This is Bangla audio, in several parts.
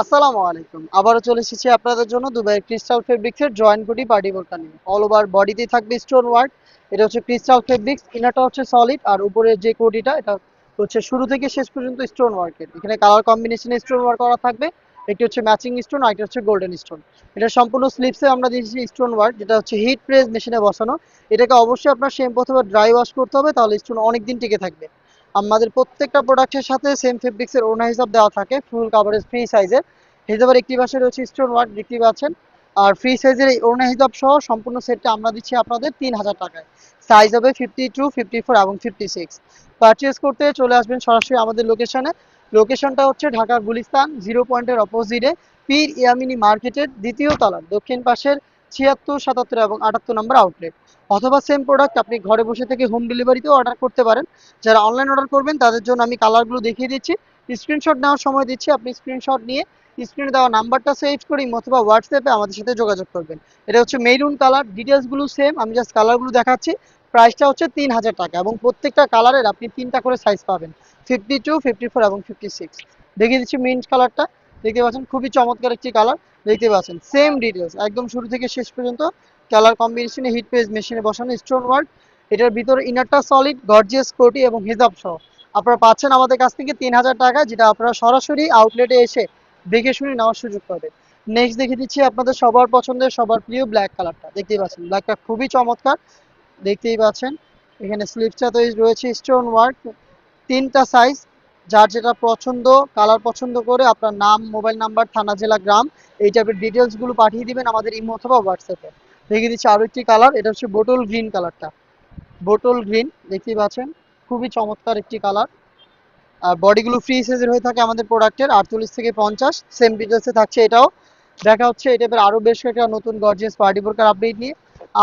আসসালামু আলাইকুম। আবারও চলে এসেছি আপনাদের জন্য দুবাই ক্রিস্টাল ফেব্রিক্সের জয়েন্ট কোটি পার্টি বোরকা নিয়ে। অল ওভার বডিতে থাকবে স্টোন ওয়ার্ক এটা হচ্ছে ক্রিস্টাল ফেব্রিক্স ইনারটা হচ্ছে সলিড আর উপরের যে কোটিটা, এটা হচ্ছে শুরু থেকে শেষ পর্যন্ত স্টোন ওয়ার্কের এখানে কালার কম্বিনেশনে স্টোন ওয়ার্ক করা থাকবে। একটি হচ্ছে ম্যাচিং স্টোন আর একটা হচ্ছে গোল্ডেন স্টোন এটা সম্পূর্ণ স্লিপসে আমরা দিয়েছি স্টোন ওয়ার্ক যেটা হচ্ছে হিট প্রেস মেশিনে বসানো। এটাকে অবশ্যই আপনার শ্যাম্পু অথবা ড্রাই ওয়াশ করতে হবে, তাহলে স্টোন অনেক দিন টিকে থাকবে। আমাদের প্রত্যেকটা প্রোডাক্টের সাথে সেম ফেব্রিক্সের ওনা হিসাব দেওয়া থাকে ফুল কাভারেজ ফ্রি সাইজের হিজাবের একটি পাশে রয়েছে স্টোন ওয়ার্ক দেখতে পাচ্ছেন। আর ফ্রি সাইজের এই ওড়না হিজাব সহ সম্পূর্ণ সেটটা আমরা দিচ্ছি আপনাদের তিন হাজার টাকায়। সাইজ হবে ফিফটি টু ফিফটি ফোর এবং ফিফটি সিক্স পারচেস করতে চলে আসবেন সরাসরি আমাদের লোকেশনে লোকেশনটা হচ্ছে ঢাকা গুলিস্তান জিরো পয়েন্টের অপোজিটে পীর ইয়ামিনী মার্কেটের দ্বিতীয় তলার দক্ষিণ পাশের ছিয়াত্তর, সাতাত্তর এবং আটাত্তর নম্বর আউটলেট অথবা সেম প্রোডাক্ট আপনি ঘরে বসে থেকে হোম ডেলিভারিতেও অর্ডার করতে পারেন। যারা অনলাইন অর্ডার করবেন, তাদের জন্য আমি কালারগুলো দেখিয়ে দিচ্ছি। স্ক্রিনশট নেওয়ার সময় দিচ্ছি, আপনি স্ক্রিনশট নিয়ে স্ক্রিনে দেওয়া নাম্বারটা সেভ করি অথবা হোয়াটসঅ্যাপে আমাদের সাথে যোগাযোগ করবেন। এটা হচ্ছে মেরুন কালার ডিটেলসগুলো সেম আমি জাস্ট কালারগুলো দেখাচ্ছি। প্রাইসটা হচ্ছে তিন হাজার টাকা এবং প্রত্যেকটা কালারের আপনি তিনটা করে সাইজ পাবেন। ফিফটি টু ফিফটি ফোর এবং ফিফটি সিক্স দেখিয়ে দিচ্ছি মিন্ট কালারটা দেখতে পাচ্ছেন, খুবই চমৎকার একটি কালার দেখতে পাচ্ছেন সেম ডিটেলস একদম শুরু থেকে শেষ পর্যন্ত কালার কম্বিনেশনে হিট পেজ মেশিনে বসানো স্টোন ওয়ার্ক এটার ভিতরে ইনারটা সলিড গর্জিয়াস কোটি এবং হিজাব সহ। আপনারা পাচ্ছেন আমাদের কাছ থেকে তিন হাজার টাকা, যেটা আপনারা সরাসরি আউটলেটে এসে দেখে শুনে নেওয়ার সুযোগ পাবেন। নেক্সট দেখে দিচ্ছি আপনাদের সবার পছন্দের, সবার প্রিয় ব্ল্যাক কালারটা দেখতেই পাচ্ছেন ব্ল্যাকটা খুবই চমৎকার। দেখতেই পাচ্ছেন, এখানে স্লিপসটাতে রয়েছে স্টোন ওয়ার্ক তিনটা সাইজ যার যেটা পছন্দ কালার পছন্দ করে আপনার নাম মোবাইল নাম্বার থানা, জেলা, গ্রাম, এই টাইপের ডিটেলসগুলো পাঠিয়ে দিবেন আমাদের ইমো অথবা হোয়াটসঅ্যাপে দেখে দিচ্ছি আরও একটি কালার এটা হচ্ছে বোটল গ্রিন কালারটা বোটল গ্রিন দেখতেই পাচ্ছেন? খুবই চমৎকার একটি কালার আর বডিগুলো ফ্রি সাইজের হয়ে থাকে আমাদের প্রোডাক্টের আটচল্লিশ থেকে পঞ্চাশ সেম ডিটেলসে থাকছে এটাও। দেখা হচ্ছে এই টাইপের আরও বেশ কয়েকটা নতুন গর্জিয়াস পার্টি বোরকার আপডেট নিয়ে।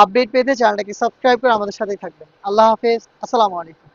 আপডেট পেতে চ্যানেলটাকে সাবস্ক্রাইব করে আমাদের সাথেই থাকবেন। আল্লাহ হাফেজ, আসসালামু আলাইকুম।